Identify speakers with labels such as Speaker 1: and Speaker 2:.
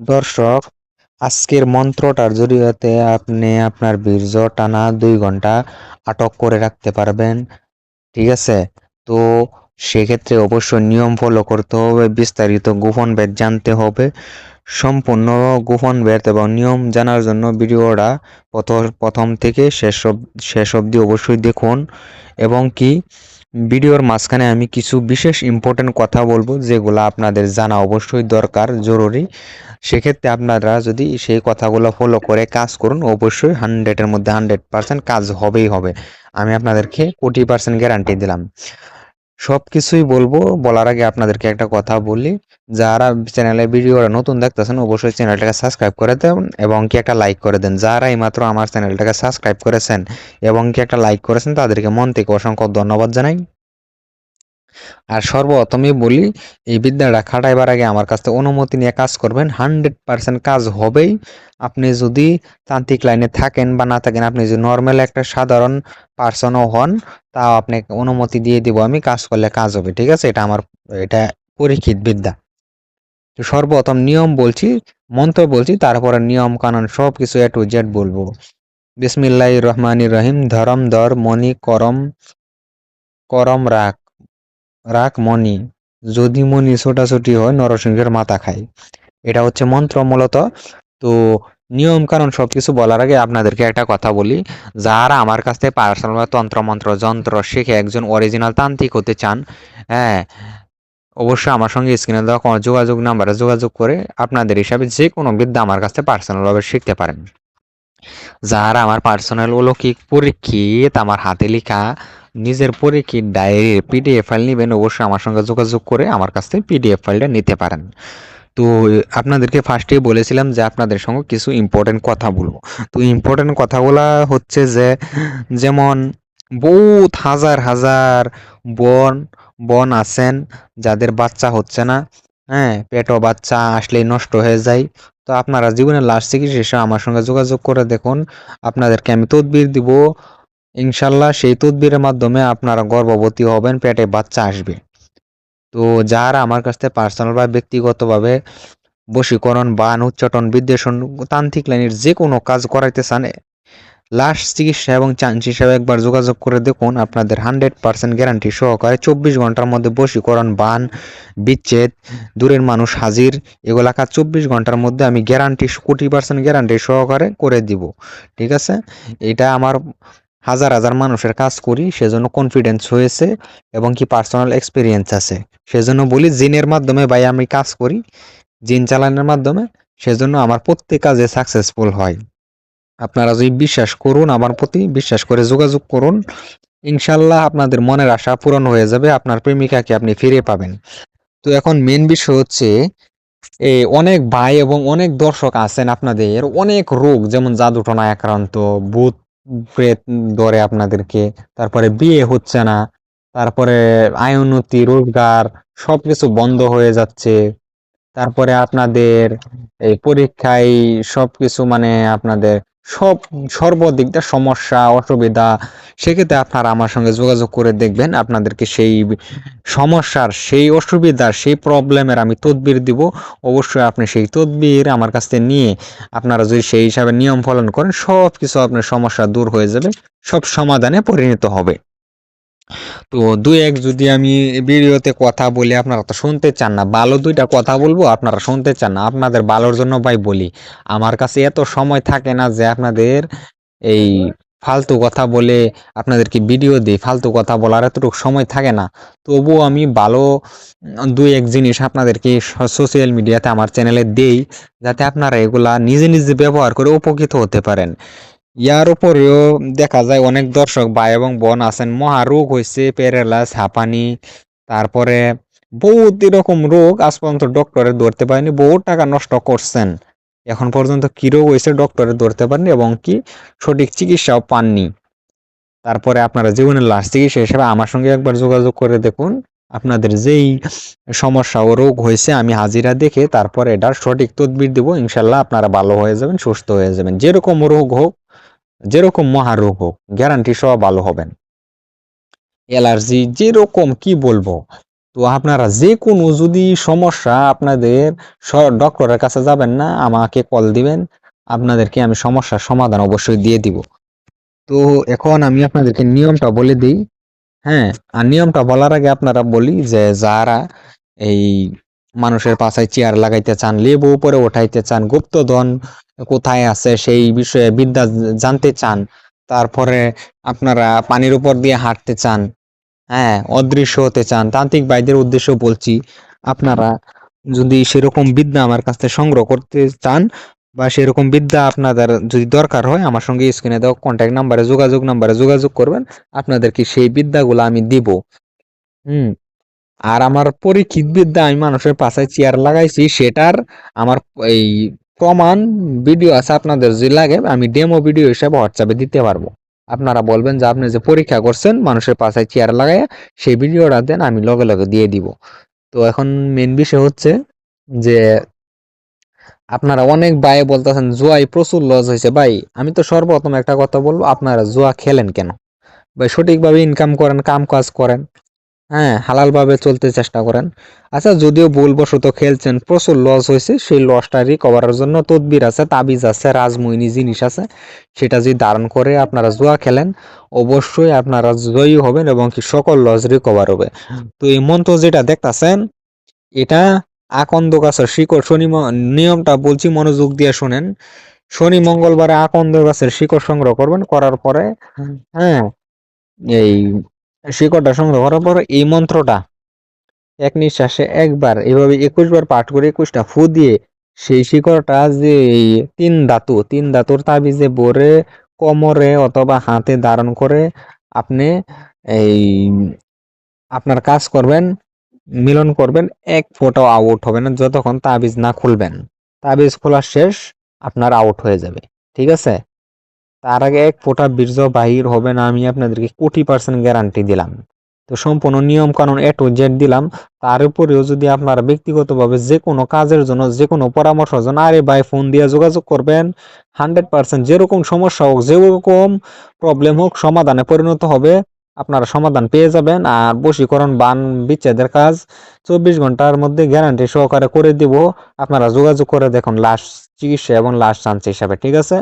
Speaker 1: দর্শক, আজকের মন্ত্রটার জরিয়তে আপনি আপনার বীর্য টানা দুই ঘণ্টা আটক করে রাখতে পারবেন, ঠিক আছে? তো সেক্ষেত্রে অবশ্যই নিয়ম ফলো করতে হবে, বিস্তারিত গোপন ভেদ জানতে হবে, সম্পূর্ণ গোপন ভেদ এবং নিয়ম জানার জন্য ভিডিওটা প্রথ- প্রথম থেকে শেষ শেষ অবধি অবশ্যই দেখুন, এবং কি ভিডিওর মাঝখানে আমি কিছু বিশেষ ইম্পর্টেন্ট কথা বলব, যেগুলো আপনাদের জানা অবশ্যই দরকার, জরুরি। সেক্ষেত্রে আপনারা যদি সেই কথাগুলো ফলো করে কাজ করুন, অবশ্যই হান্ড্রেডের মধ্যে হান্ড্রেড পার্সেন্ট কাজ হবেই হবে। আমি আপনাদেরকে কোটি পার্সেন্ট গ্যারান্টি দিলাম। সব কিছুই বলব। বলার আগে আপনাদেরকে একটা কথা বলি, যারা চ্যানেলে ভিডিওটা নতুন দেখতেছেন, অবশ্যই চ্যানেলটাকে সাবস্ক্রাইব করে দেন এবং কি একটা লাইক করে দেন। যারা এইমাত্র আমার চ্যানেলটাকে সাবস্ক্রাইব করেছেন এবং কি একটা লাইক করেছেন, তাদেরকে মন থেকে অসংখ্য ধন্যবাদ জানাই। আর সর্বপ্রথমই বলি, এই বিদ্যাটা খাটাইবার আগে আমার কাছ থেকে অনুমতি নিয়ে কাজ করবেন। হান্ড্রেড পার্সেন্ট কাজ হবেই। আপনি যদি তান্ত্রিক লাইনে থাকেন বা না থাকেন, আপনি যদি নর্মাল একটা সাধারণ পার্সনও হন, তাও আপনাকে অনুমতি দিয়ে দিব আমি, কাজ করলে কাজ হবে, ঠিক আছে? এটা আমার, এটা পরীক্ষিত বিদ্যা। তো সর্বপ্রথম নিয়ম বলছি, মন্ত্র বলছি, তারপরে নিয়ম কানুন সব কিছু এ টু জেড বলব। বিসমিল্লাহ রহমান রহিম, ধরম, দর, মণি, করম করম রাখ রাখ মণি যদি মণি ছোটাছুটি হয়, নরসিংহের মাথা খায়। এটা হচ্ছে মন্ত্র মূলত। তো নিয়ম কারণ সবকিছু বলার আগে আপনাদেরকে একটা কথা বলি। যারা আমার কাছ থেকে পার্সোনাল তন্ত্র মন্ত্র, যন্ত্র শিখে একজন অরিজিনাল তান্ত্রিক হতে চান হ্যাঁ অবশ্যই আমার সঙ্গে স্ক্রিনে দেওয়া যোগাযোগ নাম্বারে যোগাযোগ করে আপনাদের হিসাবে যে কোনো বিদ্যা আমার কাছে পার্সোনালভাবে শিখতে পারেন। যারা আমার পার্সোনাল অলৌকিক পরীক্ষিত আমার হাতে লেখা নিজের পরীক্ষিত ডায়েরির পিডিএফ ফাইল নেবেন, অবশ্যই আমার সঙ্গে যোগাযোগ করে আমার কাছ থেকে পিডিএফ ফাইলটা নিতে পারেন। তো, আপনাদেরকে ফার্স্টেই বলেছিলাম যে আপনাদের সঙ্গে কিছু ইম্পর্টেন্ট কথা বলব। তো ইম্পর্টেন্ট কথাগুলা হচ্ছে যে, যেমন বহুত হাজার হাজার বন বন আছেন যাদের বাচ্চা হচ্ছে না হ্যাঁ পেটও বাচ্চা, আসলেই নষ্ট হয়ে যায়। তো আপনারা জীবনের লাস্ট চিকিৎসা আমার সঙ্গে যোগাযোগ করে দেখুন। আপনাদেরকে আমি তদবির দিব। ইনশাল্লাহ সেই তদবিরের মাধ্যমে আপনারা গর্ভবতী হবেন, পেটে বাচ্চা আসবে। তো যারা আমার কাছ থেকে পার্সোনাল বা ব্যক্তিগতভাবে বশীকরণ বান উচ্চাটন বিদ্বেষণ, তান্ত্রিক লাইনের যে কোনো কাজ করাইতে চান লাস্ট চিকিৎসা এবং চান্স হিসাবে একবার যোগাযোগ করে দেখুন। আপনাদের হান্ড্রেড পার্সেন্ট গ্যারান্টি সহকারে চব্বিশ ঘণ্টার মধ্যে বশীকরণ, বান, বিচ্ছেদ, দূরের মানুষ হাজির, এগুলা কাজ চব্বিশ ঘণ্টার মধ্যে আমি গ্যারান্টি, কোটি পার্সেন্ট গ্যারান্টি সহকারে করে দিব। ঠিক আছে? এটা আমার হাজার হাজার মানুষের কাজ করি, সেজন্য কনফিডেন্স হয়েছে এবং কি পার্সোনাল এক্সপিরিয়েন্স আছে। সেজন্য বলি জিনের মাধ্যমে ভাই আমি কাজ করি, জিন চালানোর মাধ্যমে, সেজন্য আমার প্রত্যেক কাজে সাকসেসফুল হয়। আপনারা যদি বিশ্বাস করুন, আমার প্রতি বিশ্বাস করে যোগাযোগ করুন, ইনশাল্লাহ আপনাদের মনের আশা পূরণ হয়ে যাবে, আপনার প্রেমিকাকে আপনি ফিরে পাবেন। তো এখন মেন বিষয় হচ্ছে এই অনেক ভাই এবং অনেক দর্শক আছেন আপনাদের, অনেক রোগ, যেমন জাদুটনা আক্রান্ত, ভূত প্রেত ধরে আপনাদেরকে, তারপরে বিয়ে হচ্ছে না, তারপরে আয়নতি রোজগার, সবকিছু বন্ধ হয়ে যাচ্ছে, তারপরে আপনাদের এই পরীক্ষায় সবকিছু মানে আপনাদের সব, সর্বদিকটা সমস্যা, অসুবিধা, সেক্ষেত্রে আপনারা আমার সঙ্গে যোগাযোগ করে দেখবেন, আপনাদেরকে সেই সমস্যার, সেই অসুবিধার, সেই প্রবলেমের আমি তদবির দিব। অবশ্যই আপনি সেই তদবির আমার কাছ থেকে নিয়ে আপনারা যদি সেই হিসাবে নিয়ম পালন করেন সব কিছু আপনার সমস্যা দূর হয়ে যাবে, সব সমাধানে পরিণত হবে। তো দুই এক যদি আমি ভিডিওতে কথা বলি, আপনারা তো শুনতে চান না। ভালো দুইটা কথা বলব, আপনারা শুনতে চান না। আপনাদের ভালোর জন্য ভাই বলি, আমার কাছে এত সময় থাকে না যে আপনাদের এই ফালতু কথা বলে, আপনাদেরকে ভিডিও দিই ফালতু কথা বলার এতটুকু সময় থাকে না। তবুও আমি ভালো দুই এক জিনিস আপনাদেরকে সোশ্যাল মিডিয়াতে আমার চ্যানেলে দেই, যাতে আপনারা এগুলা নিজে নিজে ব্যবহার করে উপকৃত হতে পারেন। ইয়ার উপরেও দেখা যায় অনেক দর্শক ভাই এবং বোন আছেন। মহারোগ হয়েছে প্যারালাইস হাঁপানি, তারপরে বহুত এরকম রোগ আজ পর্যন্ত ডক্টরে ধরতে পারেনি, বহুত টাকা নষ্ট করছেন। এখন পর্যন্ত কি রোগ হয়েছে ডক্টরে ধরতে পারেনি এবং কি সঠিক চিকিৎসাও পাননি। তারপরে আপনারা জীবনের লাস্ট চিকিৎসা হিসেবে আমার সঙ্গে একবার যোগাযোগ করে দেখুন, আপনাদের যেই সমস্যা ও রোগ হয়েছে আমি হাজিরা দেখে তারপরে এটার সঠিক তদবির দিব, ইনশাল্লাহ আপনারা ভালো হয়ে যাবেন, সুস্থ হয়ে যাবেন। যেরকম রোগ হোক যেরকম মহারোগ হোক গ্যারান্টি সহ ভালো হবেন। অ্যালার্জি যেরকম, কি বলব? তো আপনারা যে কোনো যদি সমস্যা আপনাদের ডক্টরের কাছে যাবেন না, আমাকে কল দিবেন, আপনাদেরকে আমি সমস্যার সমাধান অবশ্যই দিয়ে দিব। তো এখন আমি আপনাদেরকে নিয়মটা বলে দিই। হ্যাঁ আর নিয়মটা বলার আগে আপনারা বলি যে, যারা এই মানুষের পাশায় চেয়ার লাগাইতে চান, লেবু উপরে উঠাইতে চান, গুপ্তধন কোথায় আছে সেই বিষয়ে বিদ্যা জানতে চান, তারপরে আপনারা পানির উপর দিয়ে হাঁটতে চান হ্যাঁ অদৃশ্য হতে চান, তান্ত্রিক ভাইদের উদ্দেশ্য বলছি, আপনারা যদি সেরকম বিদ্যা আমার কাছ থেকে সংগ্রহ করতে চান বা সেরকম বিদ্যা আপনাদের যদি দরকার হয়, আমার সঙ্গে স্ক্রিনে দেওয়া কন্ট্যাক্ট নাম্বারে যোগাযোগ নাম্বারে যোগাযোগ করবেন, আপনাদেরকে সেই বিদ্যাগুলো আমি দিব। হুম, আর আমার পরীক্ষিত বিদ্যা আমি মানুষের পাশায় চেয়ার লাগাইছি, সেটার আমার এই প্রমাণ ভিডিও আছে আপনাদের যদি লাগে, আমি ডেমো ভিডিও হিসাবে হোয়াটসঅ্যাপে দিতে পারব। আপনারা বলবেন যে আপনি যে পরীক্ষা করছেন, মানুষের পাশায় চেয়ার লাগাইয়া সেই ভিডিওটা দেন, আমি লগে লগে দিয়ে দিব। তো এখন মেন বিষয় হচ্ছে যে, আপনারা অনেক ভাই বলতেছেন, জুয়াই প্রচুর লস হয়েছে। ভাই, আমি তো সর্বপ্রথম একটা কথা বলব, আপনারা জুয়া খেলেন কেন? ভাই, সঠিকভাবে ইনকাম করেন, কাম কাজ করেন। হ্যাঁ হালালভাবে চলতে চেষ্টা করেন। আচ্ছা যদিও ভুলবশত খেলছেন প্রচুর লস হয়েছে সেই লসটা রিকভারের জন্য তদবির আছে তাবিজ আছে রাজমোহিনী জিনিস আছে। সেটা যদি ধারণ করে আপনারা জুয়া খেলেন অবশ্যই আপনারা জয়ী হবেন এবং কি সকল লস রিকভার হবে। তো এই মন্ত্র যেটা দেখতাছেন এটা আকন্দ গাছের শিকড় শনি নিয়মটা বলছি মনোযোগ দিয়ে শোনেন। শনি মঙ্গলবারে আকন্দ গাছের শিকড় সংগ্রহ করবেন করার পরে হ্যাঁ এই শিকড়টা সংগ্রহ করার পর এই মন্ত্রটা এক নিঃশ্বাসে একবার এভাবে একুশ বার পাঠ করে একুশটা ফু দিয়ে সেই শিকড়টা যে তিন ধাতু, তিন ধাতুর তাবিজে ভরে কোমরে অথবা হাতে ধারণ করে আপনি এই আপনার কাজ করবেন, মিলন করবেন, এক ফোঁটাও আউট হবে না যতক্ষণ তাবিজ না খুলবেন। তাবিজ খোলা শেষ, আপনার আউট হয়ে যাবে। ঠিক আছে? তার আগে এক ফোঁটা বীর্য বাহির হবে না, আমি আপনাদেরকে কোটি পার্সেন্ট গ্যারান্টি দিলাম। তো সম্পূর্ণ নিয়ম কানুন এ টু জেড দিলাম। তার উপরেও যদি আপনারা ব্যক্তিগতভাবে যে কোনো কাজের জন্য, যে কোনো পরামর্শের জন্য আরে ভাই ফোন দিয়ে যোগাযোগ করবেন হান্ড্রেড পার্সেন্ট যেরকম সমস্যা হোক, যেরকম প্রবলেম হোক, সমাধানে পরিণত হবে, আপনারা সমাধান পেয়ে যাবেন। আর বশীকরণ বান বিচ্ছেদের কাজ চব্বিশ ঘণ্টার মধ্যে গ্যারান্টি সহকারে করে দিব। আপনারা যোগাযোগ করে দেখুন লাশ চিকিৎসা এবং লাশ চান্স হিসাবে, ঠিক আছে?